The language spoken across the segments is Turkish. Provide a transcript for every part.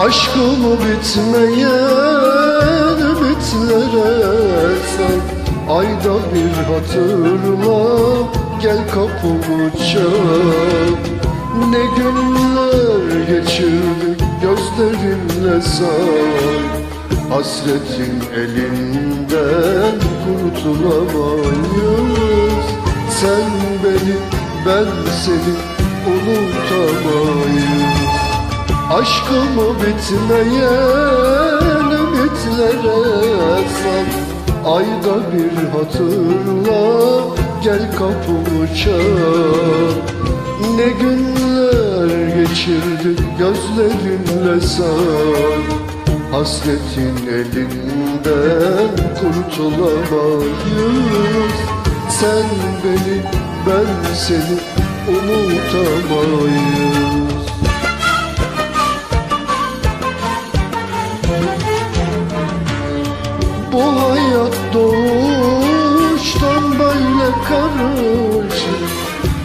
Aşkımı bitmeyen ümitlere sal Ayda bir hatırla gel kapımı çal. Ne günler geçirdik gözlerinle sal. Hasretin elinden kurtulamayız. Sen beni ben seni unutamayız Aşkımı bitmeyen ümitlere sal Ayda bir hatırla gel kapımı çal. Ne günler geçirdik gözlerinle sal Hasretin elinden kurtulamayız. Sen beni ben seni unutamayız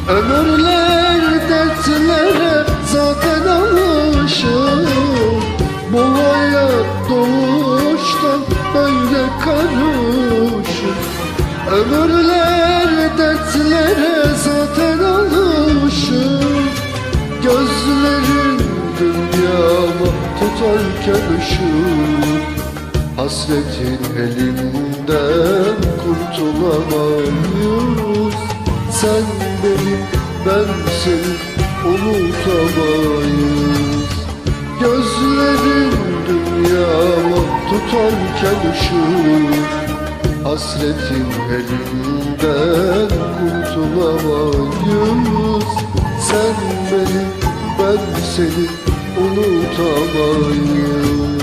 Ömürler dertlere zaten alışır Bu hayat doğuştan böyle karışır Ömürler dertlere zaten alışır Gözlerin dünyama tutarken ışık Hasretin elinden kurtulamayız Sen beni ben seni unutamayız. Gözlerin dünyama tutarken ışık Hasretin elinden kurtulamayız. Sen beni ben seni unutamayız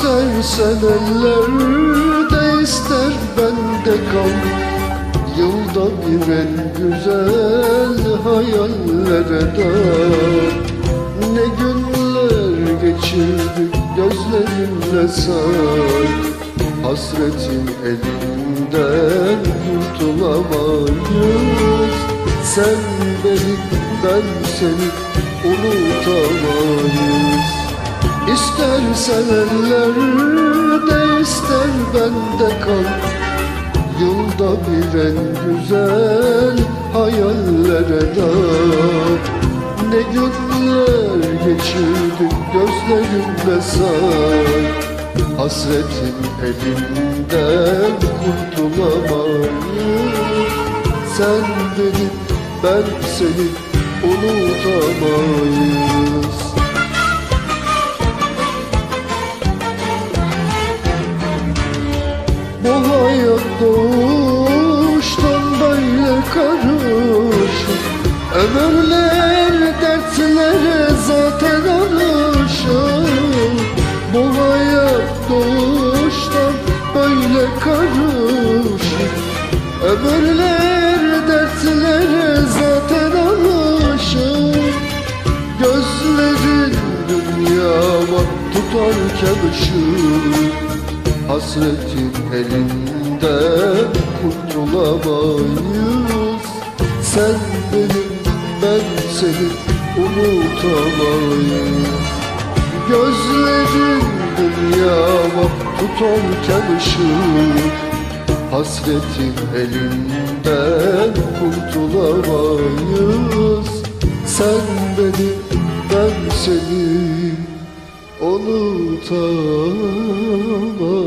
İstersen ellerde ister bende kal. Yılda bir en güzel hayallere dal Ne günler geçirdik gözlerinle say Hasretin elinden kurtulamayız. Sen beni ben seni unutamayız İstersen ellerde ister bende kal. Yılda bir en güzel hayallere dal. Ne günler geçirdik gözlerimle say Hasretin elinden kurtulamayız. Sen beni ben seni unutamayız Hayat doğuştan böyle karışır Ömürler dertlere zaten alışır. Bu hayat doğuştan böyle karışır Ömürler dertlere zaten alışır. Gözlerin dünyama tutarken ışık Hasretin elinden kurtulamayız Sen benim ben seni unutamayız. Gözlerin dünyama tutarken ışık Hasretin elinden kurtulamayız Sen beni ben seni unutamayız